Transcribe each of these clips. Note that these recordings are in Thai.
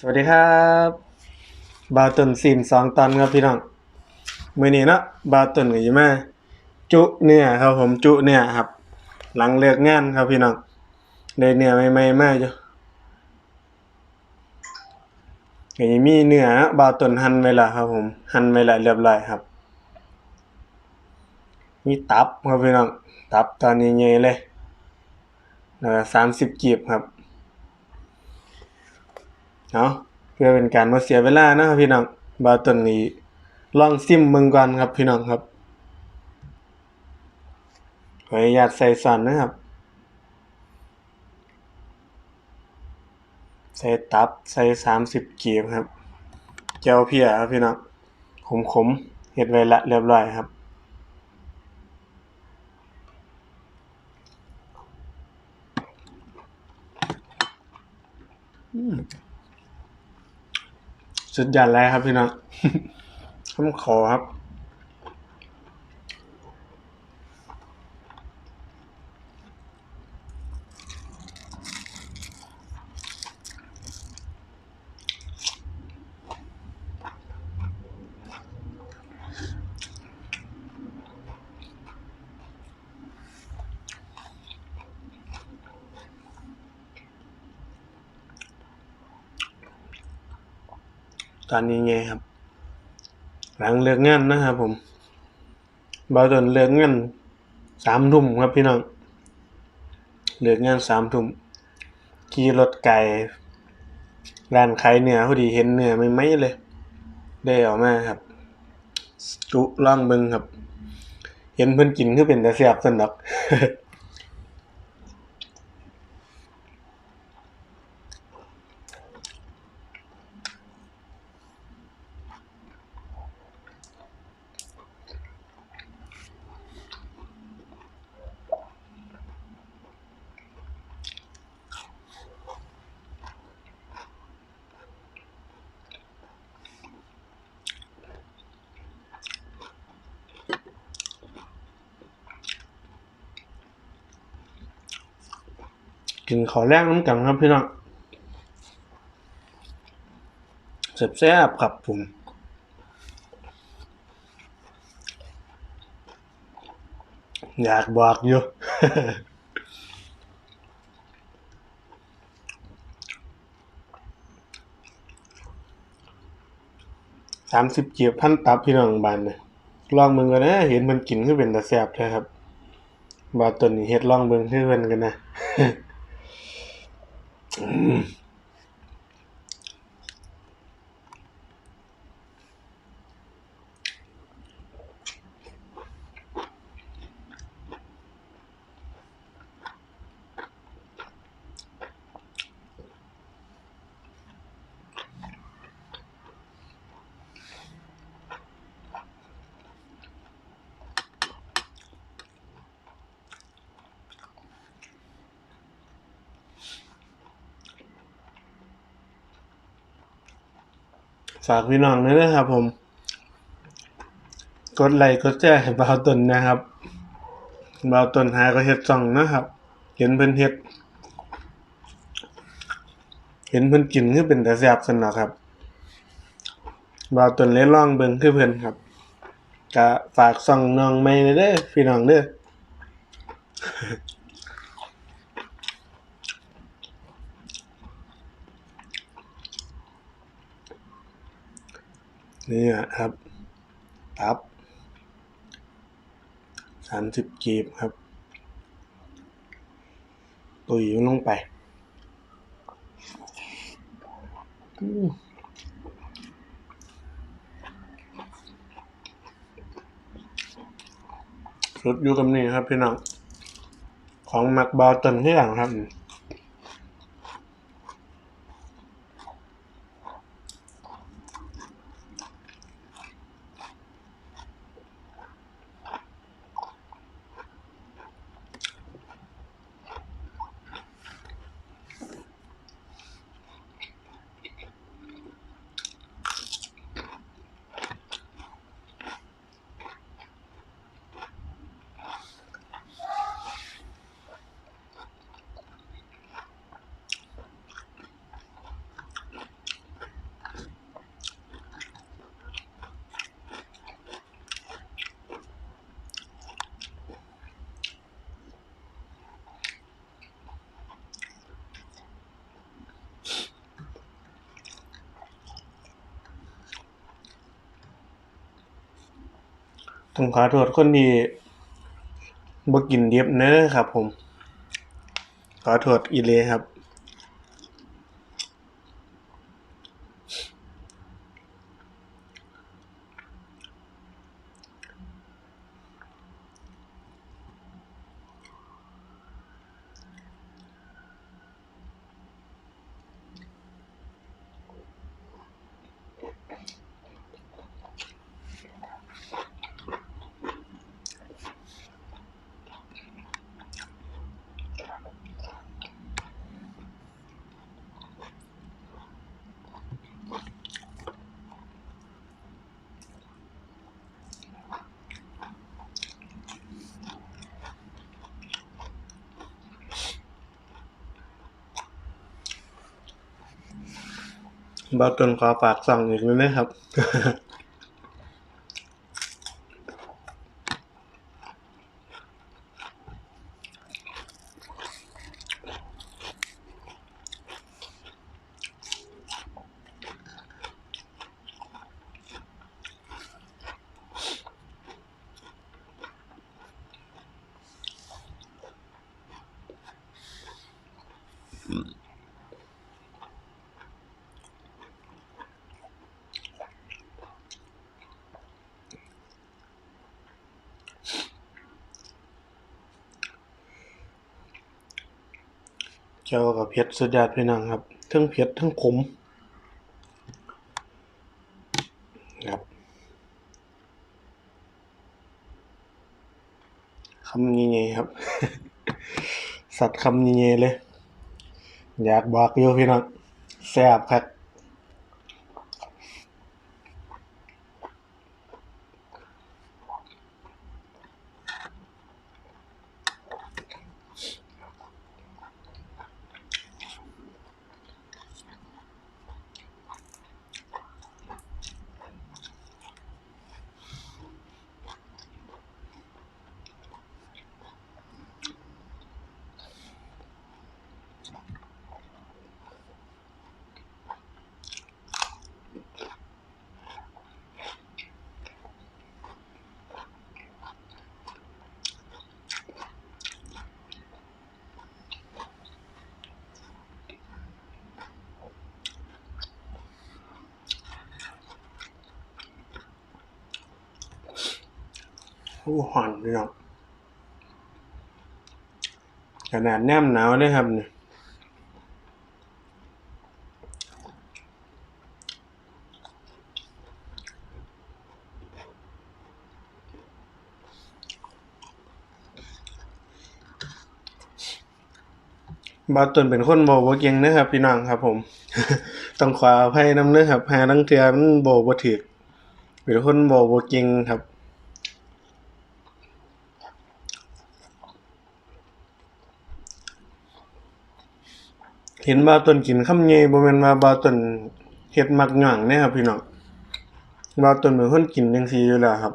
สวัสดีครับบาวตุนซีนสองตอนครับพี่น้องมื้อนี้เนาะบาวตุนก็สิมาจุเนื้อครับผมจุเนื้อครับ หลังเลิกงานครับพี่น้องได้เนื้อใหม่ๆมาอยู่ก็ยังมีเนื้อบาวตุนหั่นไว้ละครับผมหั่นไว้ละเรียบร้อยครับ มีตับครับพี่น้องตับตอนนี้ใหญ่เลยแล้วก็30กีบครับ เนาะเพื่อเป็นการบ่เสียเวลานะครับพี่น้องบาต้นนี้ลองซิมเบิ่งก่อนครับพี่น้องครับขออนุญาตใส่ซอนนะครับ ใส่ตับใส่30กีบครับแจ่วเพียครับพี่น้องขมๆเฮ็ดไว้ละเรียบร้อยครับ สุดยอดเลยครับพี่น้องคำขอครับ ตอนนี้ไงครับ หลังเลิกงานนะครับผมบาวตนเลิกงานสามทุ่มครับพี่น้องเลิกงานสามทุ่มขี่รถไก่ร้านขายเนื้อพอดีเห็นเนื้อไม่ไหมๆเลย ได้ออกมาครับ จุล่องเบิงครับ เห็นเพิ่อนกินคือเป็นแต่แซ่บซั่นดอก กินขอแรกน้ำกันครับพี่น้องแซ่บๆครับผมอยากบอกอยู่สามสิบเกียบพันตับพี่น้องบานเนี่ยลองมึงกันนะ เห็นมันกินคือเป็นตาแซบแท้ครับบาตัวนี้เฮ็ดลองเบิ่งคือเพิ่นกันนะ うん。 ฝากพี่น้องด้วยนะครับ ผม กดไลค์กดแชร์ให้บ่าวตนนะครับบ่าวตนหาก็เฮ็ดจ่องนะครับ เห็นเพิ่นเฮ็ด เห็นเพิ่นกินคือเป็นแต่แซ่บซั่นนะครับบ่าวตนเลยลองเบิ่งคือเพิ่นครับก็ฝากส่องน้องใหม่เด้อพี่น้องเด้อ นี่ครับ ตับสามสิบกีบครับ ตุยลงไปสุดอยู่กับนี่ครับพี่น้อง ของมักบอลตันที่หลังครับ ต้องขอโทษคนที่บ่กินเดียบเน้อครับผม ขอโทษอีเลีครับ บาต้นขอฝากสั่งอีกนิดนะครับเจ้ากับเผ็ดสุดยอดพี่น้องครับทั้งเผ็ดทั้งขมครับคำนี้ยครับ สัตว์คำนี้ยเลย อยากบอกอยู่พี่น้องแซ่บครับ โอ้หอนพี่น้องขนาดแนมหนาวเลยครับเนี่ยบาต้นเป็นคนโบว่าเก่งนะครับพี่น้องครับ ผม ต้องขออภัยนำเนื้อครับหาลังเทือมันโบบ่ถือเป็นคนโบว่าเก่งครับ เห็นบาต้นกินคำใหญ่บ่แม่นมาบาต้นเฮ็ดมักหย่างเนี่ยครับพี่น้องบาต้นเป็นคนกินจังซี่อยู่แล้วครับ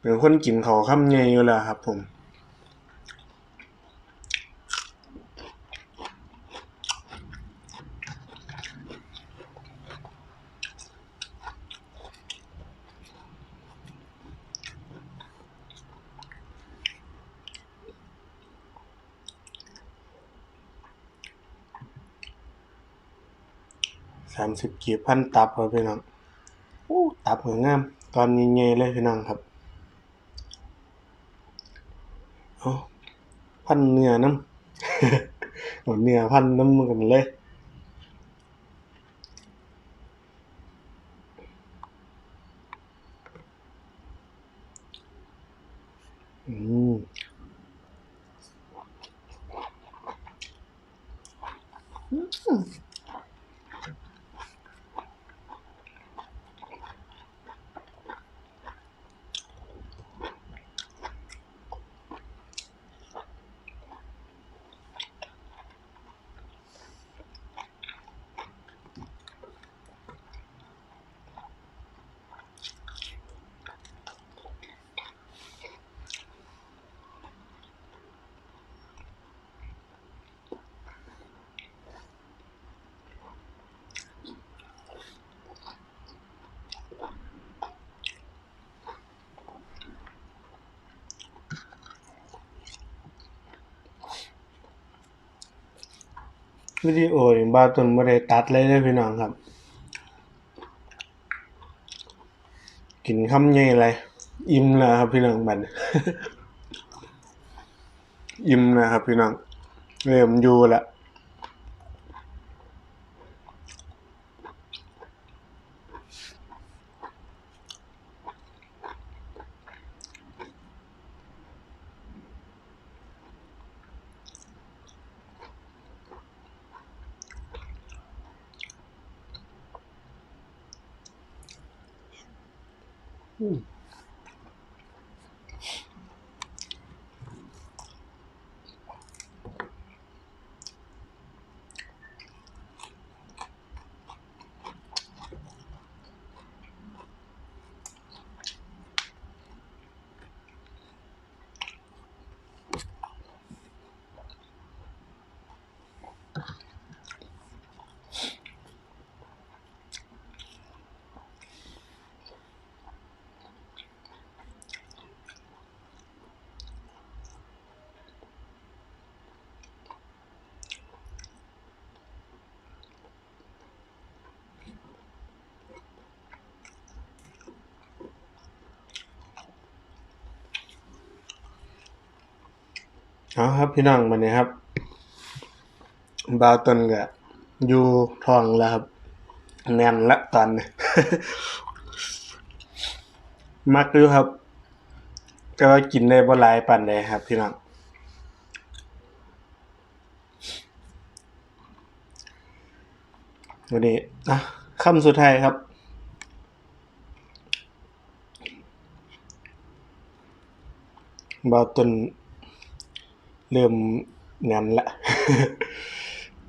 เป็นคนกินข้าวคำใหญ่อยู่แล้วครับ ผม สามสิบกี่พันตับครับพี่น้องโอ้ตับเหมือนงาม ตอนนี้เงยเลยพี่น้องครับเอาพันเนื้อน้ำเหมือนเนื้อพันน้ำกันเลยอืม วิดีโอนี่บาตุนบ่ได้ตัดเลยเด้พี่น้องครับ กินคำใหญ่เลยอิ่มแล้วครับพี่น้องบัดนี้อิ่มนะครับพี่น้องเริ่มอยู่ละ Hmm. เอาครับพี่น้องบัดนี้ครับบาวต้นก็อยู่ทองแล้วครับ แน่นละตอนนี้มักอยู่ครับแต่ว่ากินได้บ่หลายปานใดครับ พี่น้องวันนี้นะคำสุดท้ายครับ บาวต้น เริ่มแน่นละ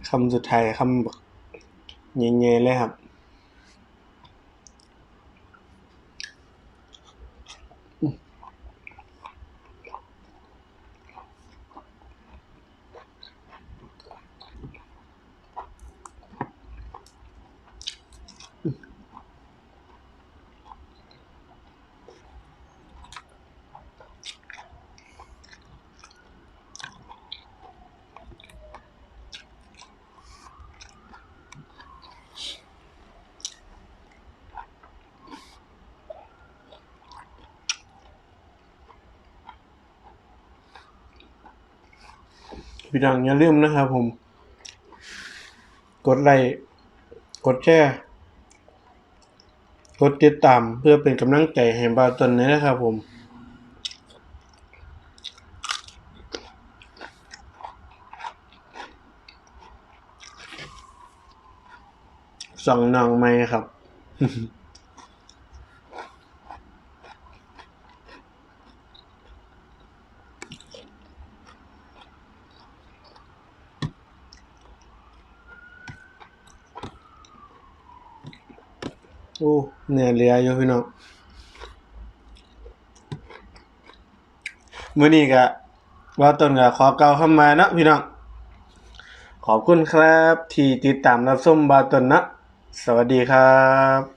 คำสุดท้ายคำแบบเงยๆเลยครับ พี่น้องอย่าลืมนะครับผม กดไลค์กดแชร์กดติดตามเพื่อเป็นกำลังใจให้บาต้นนี้นะครับผมสองน้องไหมครับ โอ้เนื่อยเหลืออยู่พี่น้องมื้อนี้ก็ว่าต้นก็ขอเก่าเข้ามาเนาะพี่น้องขอบคุณครับที่ติดตามรับชมบาตนนะ สวัสดีครับ